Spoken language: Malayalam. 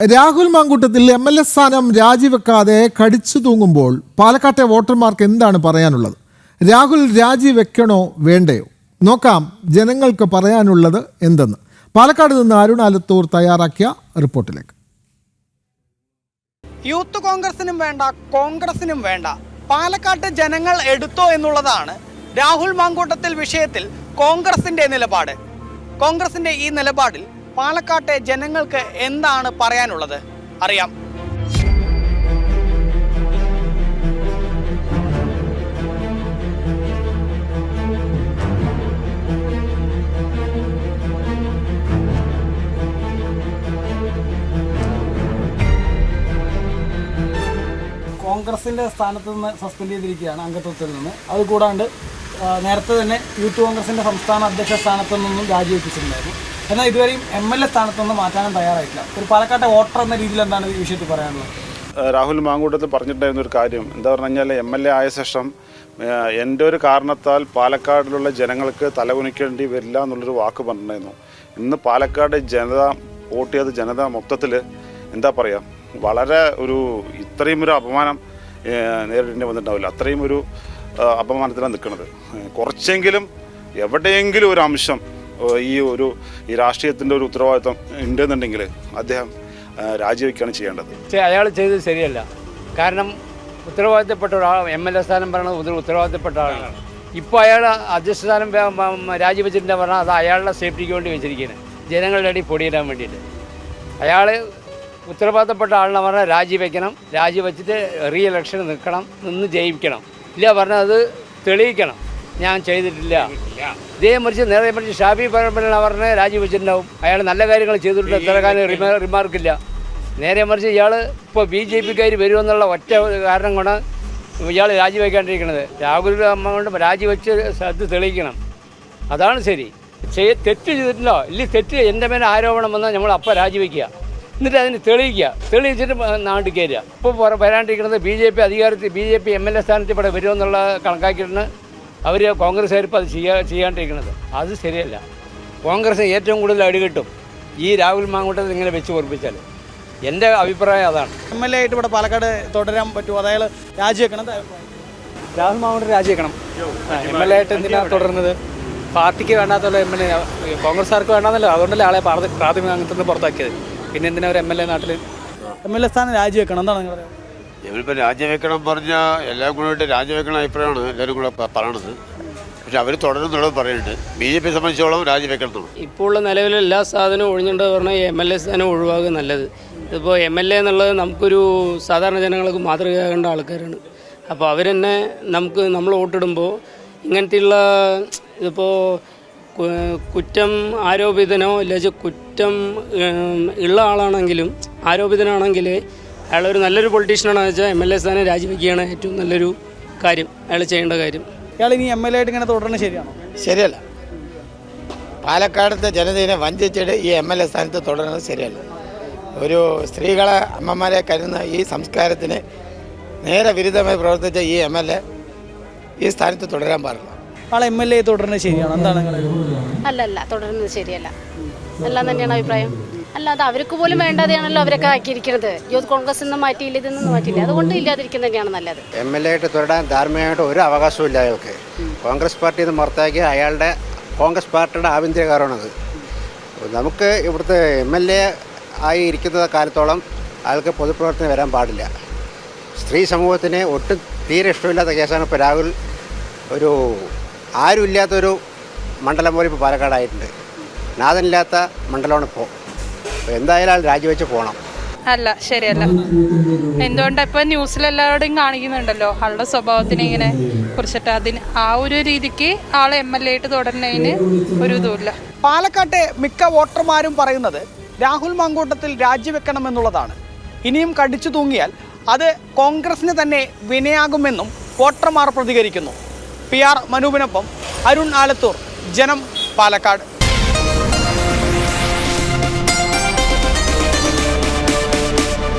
Rahul Mamkootathil M L A സ്ഥാനം രാജിവെക്കാതെ കടിച്ചു തൂങ്ങുമ്പോൾ പാലക്കാട്ടെ വോട്ടർമാർക്ക് എന്താണ് പറയാനുള്ളത്? രാഹുൽ രാജിവെക്കണോ വേണ്ടയോ? നോക്കാം ജനങ്ങൾക്ക് പറയാനുള്ളത് എന്തെന്ന്. പാലക്കാട് നിന്ന് അരുൺ ആലത്തൂർ തയ്യാറാക്കിയ റിപ്പോർട്ടിലേക്ക്. യൂത്ത് കോൺഗ്രസിനും വേണ്ട കോൺഗ്രസിനും വേണ്ട. പാലക്കാട്ട് ജനങ്ങൾ എടുത്തോ എന്നുള്ളതാണ് രാഹുൽ മാങ്കൂട്ടത്തിൽ വിഷയത്തിൽ കോൺഗ്രസിന്റെ നിലപാട്. കോൺഗ്രസിന്റെ ഈ നിലപാടിൽ പാലക്കാട്ടെ ജനങ്ങൾക്ക് എന്താണ് പറയാനുള്ളത്? അറിയാം. കോൺഗ്രസിന്റെ സ്ഥാനത്ത് നിന്ന് സസ്പെൻഡ് ചെയ്തിരിക്കുകയാണ് അംഗത്വത്തിൽ നിന്ന്. അതുകൂടാണ്ട് കൂടാണ്ട് നേരത്തെ തന്നെ യൂത്ത് കോൺഗ്രസിന്റെ സംസ്ഥാന അധ്യക്ഷ സ്ഥാനത്തു നിന്നും രാജിവെപ്പിച്ചിട്ടുണ്ടായിരുന്നു എന്നാൽ ഇതുവരെയും എം എൽ എ സ്ഥാനത്തുനിന്ന് മാറ്റാനും തയ്യാറായിട്ടില്ല. ഒരു പാലക്കാട്ടെ വോട്ടർ എന്ന രീതിയിൽ എന്താണ് ഈ വിഷയത്തിൽ പറയാനുള്ളത്? രാഹുൽ മാങ്കൂട്ടത്തിൽ പറഞ്ഞിട്ടുണ്ടായിരുന്ന ഒരു കാര്യം എന്താ പറഞ്ഞു കഴിഞ്ഞാൽ എം എൽ എ ആയ ശേഷം എന്റെ ഒരു കാരണത്താൽ പാലക്കാടിലുള്ള ജനങ്ങൾക്ക് തലകുനിക്കേണ്ടി വരില്ല എന്നുള്ളൊരു വാക്ക് പറഞ്ഞിട്ടുണ്ടായിരുന്നു. ഇന്ന് പാലക്കാട് ജനത വോട്ട് ചെയ്ത ജനത മൊത്തത്തിൽ എന്താ പറയുക വളരെ ഒരു ഇത്രയും ഒരു അപമാനം നേരിടേണ്ടി വന്നിട്ടുണ്ടാവില്ല. അത്രയും ഒരു അപമാനത്തിലാണ് നിൽക്കുന്നത്. കുറച്ചെങ്കിലും എവിടെയെങ്കിലും ഒരു അംശം ഈ ഒരു ഈ രാഷ്ട്രീയത്തിന്റെ ഒരു ഉത്തരവാദിത്വം ഉണ്ടെന്നുണ്ടെങ്കിൽ അദ്ദേഹം രാജിവെക്കുകയാണ് ചെയ്യേണ്ടത്. അയാൾ ചെയ്തത് ശരിയല്ല. കാരണം ഉത്തരവാദിത്തപ്പെട്ട ഒരാൾ എം എൽ എ സ്ഥാനം പറയുന്നത് ഒരു ഉത്തരവാദിത്തപ്പെട്ട ആളാണ്. ഇപ്പോൾ അയാൾ അധ്യക്ഷ സ്ഥാനം രാജിവെച്ചിട്ടുണ്ടെന്ന് പറഞ്ഞാൽ അത് അയാളുടെ സേഫ്റ്റിക്ക് വേണ്ടി വെച്ചിരിക്കുന്നത് ജനങ്ങളുടെ അടി പൊടിയിടാൻ വേണ്ടിയിട്ട്. അയാൾ ഉത്തരവാദിത്തപ്പെട്ട ആളിനെ പറഞ്ഞാൽ രാജിവെക്കണം. രാജിവെച്ചിട്ട് റീ ഇലക്ഷൻ നിൽക്കണം. നിന്ന് ജയിക്കണം ഇല്ല പറഞ്ഞാൽ അത് തെളിയിക്കണം. ഞാൻ ചെയ്തിട്ടില്ല. ഇതേ മറിച്ച് നേരെ മറിച്ച് ഷാബി പരമ്പര അവരുടെ രാജിവെച്ചിട്ടുണ്ടാവും അയാൾ നല്ല കാര്യങ്ങൾ ചെയ്തിട്ടുണ്ട്. എത്ര കാലം റിമാ- റിമാർക്കില്ല. നേരെ മറിച്ച് ഇയാൾ ഇപ്പോൾ ബി ജെ പിക്കാർ വരുമെന്നുള്ള ഒറ്റ കാരണം കൊണ്ട് ഇയാൾ രാജിവെക്കാണ്ടിരിക്കുന്നത് രാഹുൽ അമ്മ കൊണ്ട് രാജിവെച്ച് അത് തെളിയിക്കണം. അതാണ് ശരി. ചെയ്യ തെറ്റ് ചെയ്തിട്ടുണ്ടോ? ഇല്ല തെറ്റ് എന്റെ മേലെ ആരോപണം വന്നാൽ നമ്മൾ അപ്പം രാജിവെക്കുക എന്നിട്ട് അതിന് തെളിയിക്കുക. തെളിയിച്ചിട്ട് നാട്ടിൽ കയറുക. ഇപ്പോൾ വരാണ്ടിരിക്കുന്നത് ബി ജെ പി അധികാരത്തിൽ B J P M L A സ്ഥാനത്ത് ഇവിടെ വരുമെന്നുള്ള കണക്കാക്കിയിട്ടാണ് അവർ കോൺഗ്രസ്സുകാർ ഇപ്പോൾ അത് ചെയ്യാ ചെയ്യാണ്ടിരിക്കുന്നത്. അത് ശരിയല്ല. കോൺഗ്രസ് ഏറ്റവും കൂടുതൽ അടികിട്ടും ഈ രാഹുൽ മാങ്കൂട്ടത്തിൽ ഇങ്ങനെ വെച്ച് ഓർപ്പിച്ചാൽ എന്റെ അഭിപ്രായം അതാണ്. എം എൽ എ ആയിട്ട് ഇവിടെ പാലക്കാട് തുടരാൻ പറ്റുമോ? അതായത് രാജിവെക്കണം രാഹുൽ മാവൂർ രാജിവെക്കണം. എം എൽ എ ആയിട്ട് എന്തിനാണ് തുടരുന്നത്? പാർട്ടിക്ക് വേണ്ടാത്തല്ലോ എം എൽ എ കോൺഗ്രസ്സുകാർക്ക് വേണ്ടാന്നല്ലോ? അതുകൊണ്ടല്ലേ ആളെ പാർട്ടി- പ്രാഥമിക അംഗത്തിൽ നിന്ന് പുറത്താക്കിയത്. പിന്നെ എന്തിനാ ഒരു എം എൽ എ നാട്ടിൽ എം എൽ എ സ്ഥാനം രാജിവെക്കണം. എന്താണ് നിങ്ങൾ പറയുന്നത് ഞങ്ങളിപ്പോൾ രാജിവെക്കണം പറഞ്ഞ എല്ലാം കൂടെ രാജിവെക്കണ അഭിപ്രായമാണ് എല്ലാവരും കൂടെ പറയണത്. പക്ഷെ അവർ തുടരുന്നുള്ളത് പറയുന്നുണ്ട് ബി ജെ പി സംബന്ധിച്ചോളം രാജിവെക്കണം ഇപ്പോൾ ഉള്ള നിലവിൽ എല്ലാ സാധനവും ഒഴിഞ്ഞിട്ട് പറഞ്ഞാൽ എം എൽ എ സ്ഥാനം ഒഴിവാകുക നല്ലത്. ഇതിപ്പോൾ എം എൽ എ എന്നുള്ളത് നമുക്കൊരു സാധാരണ ജനങ്ങൾക്ക് മാതൃകയാകേണ്ട ആൾക്കാരാണ്. അപ്പോൾ അവരെന്നെ നമുക്ക് നമ്മൾ വോട്ടിടുമ്പോൾ ഇങ്ങനത്തെയുള്ള ഇതിപ്പോൾ കുറ്റം ആരോപിതനോ ഇല്ലെങ്കിൽ കുറ്റം ഉള്ള ആളാണെങ്കിലും ആരോപിതനാണെങ്കിൽ അയാളൊരു നല്ലൊരു പൊളിറ്റീഷ്യനാണെന്ന് വെച്ചാൽ എം എൽ എ സ്ഥാനം രാജിവെക്കുകയാണ് ഏറ്റവും നല്ലൊരു കാര്യം. അയാൾ ചെയ്യേണ്ട കാര്യം. ഇയാൾ ഇനി എം എൽ എ ആയിട്ട് ഇങ്ങനെ തുടരണം ശരിയാണോ? ശരിയല്ല. പാലക്കാടത്തെ ജനതയെ വഞ്ചിച്ചിട്ട് ഈ എം എൽ എ സ്ഥാനത്ത് തുടരുന്നത് ശരിയല്ല. ഒരു സ്ത്രീകളെ അമ്മമാരെ കരുതുന്ന ഈ സംസ്കാരത്തിന് നേരെ വിരുദ്ധമായി പ്രവർത്തിച്ച ഈ എം എൽ എ ഈ സ്ഥാനത്ത് തുടരാൻ പാടില്ല. ആളെ എം എൽ എ തുടരുന്നത് ശരിയാണോ? എന്താണ് നിങ്ങളുടെ അല്ല അല്ല തുടരുന്നത് ശരിയല്ല. എല്ലാം തന്നെയാണ് അഭിപ്രായം. അല്ല അത് അവർക്ക് പോലും വേണ്ടാതെയാണല്ലോ അവരൊക്കെ ആക്കിയിരിക്കുന്നത്. യൂത്ത് കോൺഗ്രസ് നിന്ന് മാറ്റിയില്ല ഇതൊന്നും മാറ്റിയില്ല. അതുകൊണ്ട് ഇല്ലാതിരിക്കുന്നത് തന്നെയാണ് നല്ലത്. എം എൽ എ ആയിട്ട് തുടരാൻ ധാർമ്മികമായിട്ട് ഒരു അവകാശവും ഇല്ല അയാൾക്ക്. കോൺഗ്രസ് പാർട്ടിയിൽ നിന്ന് പുറത്താക്കിയ അയാളുടെ കോൺഗ്രസ് പാർട്ടിയുടെ ആഭ്യന്തര കാരണമാണത്. നമുക്ക് ഇവിടുത്തെ എം എൽ എ ആയി ഇരിക്കുന്ന കാലത്തോളം അയാൾക്ക് പൊതുപ്രവർത്തനം വരാൻ പാടില്ല. സ്ത്രീ സമൂഹത്തിന് ഒട്ടും തീരെ ഇഷ്ടമില്ലാത്ത കേസാണ് ഇപ്പോൾ രാഹുൽ. ഒരു ആരുമില്ലാത്തൊരു മണ്ഡലം പോലെ ഇപ്പോൾ പാലക്കാടായിട്ടുണ്ട്. നാഥനില്ലാത്ത മണ്ഡലമാണ് ഇപ്പോൾ. എന്തായാലും രാജിവെച്ച് പോകണം അല്ല ശരിയല്ല. എന്തുകൊണ്ട് ഇപ്പൊ ന്യൂസിലെല്ലാവരുടെയും കാണിക്കുന്നുണ്ടല്ലോ ആളുടെ സ്വഭാവത്തിനെ ഇങ്ങനെ കുറിച്ചിട്ട്. അതിന് ആ ഒരു രീതിക്ക് ആളെ എം എൽ എ ആയിട്ട് തുടരുന്നതിന് ഒരു ഇതുമില്ല. പാലക്കാട്ടെ മിക്ക വോട്ടർമാരും പറയുന്നത് രാഹുൽ മങ്കൂട്ടത്തിൽ രാജിവെക്കണമെന്നുള്ളതാണ്. ഇനിയും കടിച്ചു തൂങ്ങിയാൽ അത് കോൺഗ്രസിന് തന്നെ വിനയാകുമെന്നും വോട്ടർമാർ പ്രതികരിക്കുന്നു. പി ആർ മനൂപിനൊപ്പം അരുൺ ആലത്തൂർ ജനം പാലക്കാട്.